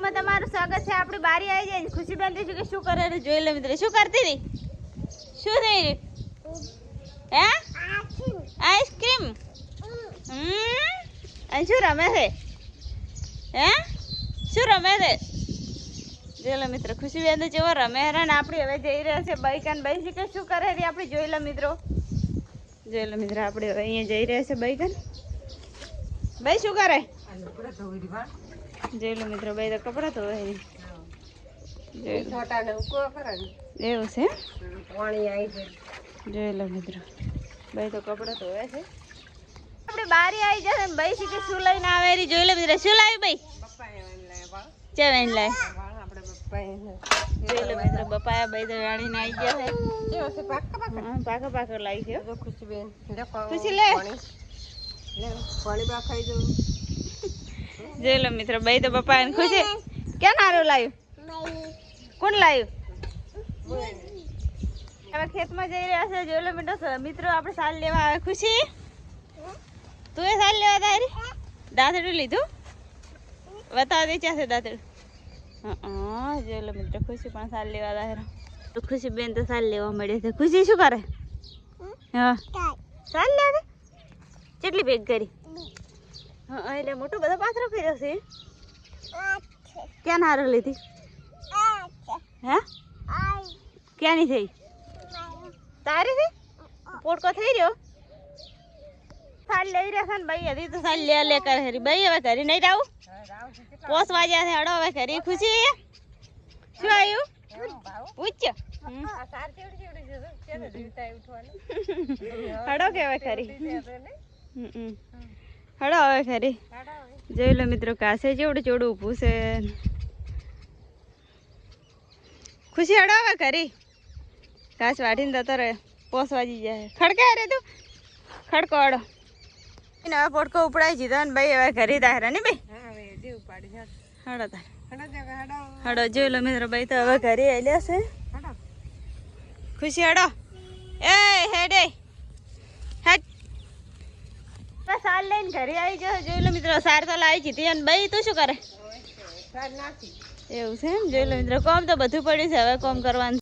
વિડીયોમાં તમારું સ્વાગત છે. આપણી બારી આવી જાય ખુશીબેન તો કે શું કરે જોઈ લે મિત્રો. શું કરતી હતી? શું થઈ રહ્યું? હે? Ice cream? હમ? અને શું રમે છે? હે? શું રમે છે? જોઈ લો મિત્રો, ખુશીબેન તો જેવો રમે છે આપણી હવે જઈ રહ્યા છે બાઈક અને બાઈક શીખે શું કરે રહી આપણે? જોઈ લો મિત્રો. જોઈ લો મિત્રો, આપણે હવે અહીંયા જઈ રહ્યા છે બાઈક ભાઈ, શું કરે? જોઈ લો મિત્રો ભાઈ તો કપડાં છે. લો. એવું છે જોઈ લો મિત્રો. ભાઈ તો કપડાં ધોવે છે. આપણે બારી આવી જશે ભાઈ શીખે શું લઈને આવે એ જોઈ લો મિત્રો? શું લાવી ભાઈ? ચા વેણ લાય. જોઈ લો મિત્રો બપાયા ભાઈ તો રાણીને આવી ગયા છે. પાકો પાકો લાવી ગયો ખુશી લે. જોઈ લો મિત્રો ભાઈ તો પપ્પા એને ખુશી ક્યાં નારું લાવ્યું કોણ લાવ્યું હવે ખેતમાં જઈ રહ્યા છે જોઈ લો મિત્રો મિત્રો આપણે સાલ લેવા આવે ખુશી? તું એ સાલ લેવા તારી દાંતડું લીધું? બતાવ દે છે દાંતડું? હા જોઈ લો મિત્રો ખુશી પણ સાલ લેવા દાહેરા તો ખુશી બેન તો સાલ લેવા મળે છે. ખુશી શું કરે? હા. સાલ લેવા કેટલી ભેગ કરી? હા એટલે મોટો બધો પાથરો કર્યો છે. ક્યાં નારો લીધી? હે? ક્યાંની થઈ? તારી થઈ? પોટકો થઈ રહ્યો? સાલ લઈ રહ્યા છે ને ભાઈ હજી તો સાલ લે લે કરે હરી ભાઈ હવે ઘરે નહીં જાવું પોસ વાગ્યા છે હડો હવે ઘરે. ખુશી શું આવ્યું? હમ. હડો કે હવે ખરી હમ. હડો હવે ખરી જોઈ લો મિત્રો કાસે જેવડું ચોડું ઊભું છે. ખુશી હડો હવે ખરી? ઘાસ વાઢીને જતો રહે. પોસ વાજી જાય. ખડકે રે તું. ખડકો હડો. હવે પોટકો ઉપડાઈ જીધો ને ભાઈ હવે ઘરે દાહરા ને ભાઈ? હડો તાર. હડો જોઈ લો મિત્રો ભાઈ તો હવે ઘરે આવ્યા છે. ખુશી હડો એ હેડ. સાલ લઈને ઘરે આવી ગયો જોઈ લો મિત્રો સાર તો લાવી જીતી અને ભાઈ તું શું કરે? એવું છે એમ? જોઈ લો મિત્રો કોમ તો બધું પડ્યું છે. હવે કોમ કરવાનું